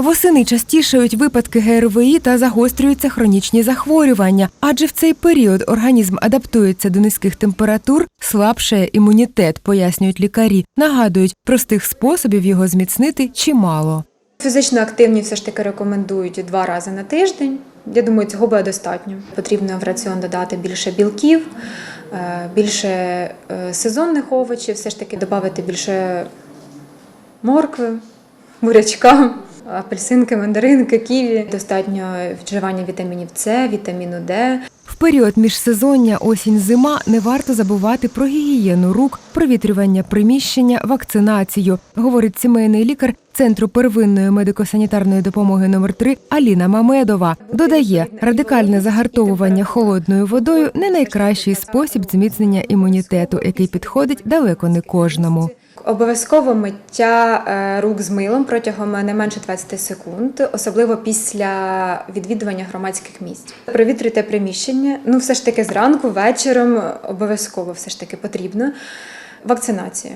Восени частішають випадки ГРВІ та загострюються хронічні захворювання, адже в цей період організм адаптується до низьких температур, слабшає імунітет, пояснюють лікарі. Нагадують, простих способів його зміцнити чимало. Фізично активні все ж таки рекомендують два рази на тиждень. Я думаю, цього буде достатньо. Потрібно в раціон додати більше білків, е, більше е, сезонних овочів, все ж таки додати більше моркви, бурячка, апельсинки, мандаринки, ківі. Достатньо вживання вітамінів С, вітаміну Д. В період міжсезоння осінь-зима не варто забувати про гігієну рук, провітрювання приміщення, вакцинацію, говорить сімейний лікар Центру первинної медико-санітарної допомоги номер 3 Аліна Мамедова. Додає, радикальне загартовування холодною водою не найкращий спосіб зміцнення імунітету, який підходить далеко не кожному. Обов'язково миття е, рук з милом протягом не менше 20 секунд, особливо після відвідування громадських місць. Провітрюйте приміщення. Ну, все ж таки зранку, вечором обов'язково все ж таки потрібно. Вакцинація.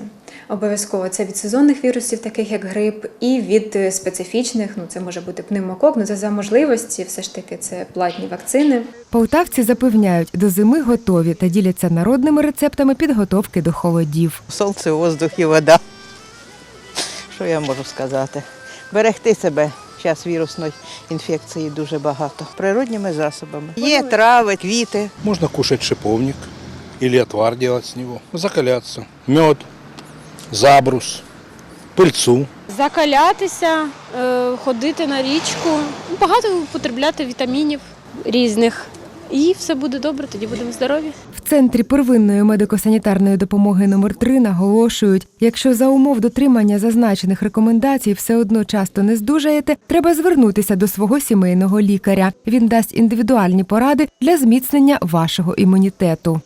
Обов'язково це від сезонних вірусів, таких як грип, і від е, специфічних, ну це може бути пневмокок, ну це за можливості, все ж таки це платні вакцини. Полтавці запевняють, до зими готові та діляться народними рецептами підготовки до холодів. Сонце, воздух і вода. Що я можу сказати? Берегти себе. Зараз вірусної інфекції дуже багато. Природніми засобами. Є трави, квіти. Можно кушать шиповник или отвар делать с него, закаляться. Мед, забрус, пыльцу. закалятися, е, ходити на річку, багато потребляти вітамінів різних. І все буде добре, тоді будемо здорові. В центрі первинної медико-санітарної допомоги номер 3 наголошують, якщо за умов дотримання зазначених рекомендацій все одно часто не здужаєте, треба звернутися до свого сімейного лікаря. Він дасть індивідуальні поради для зміцнення вашого імунітету.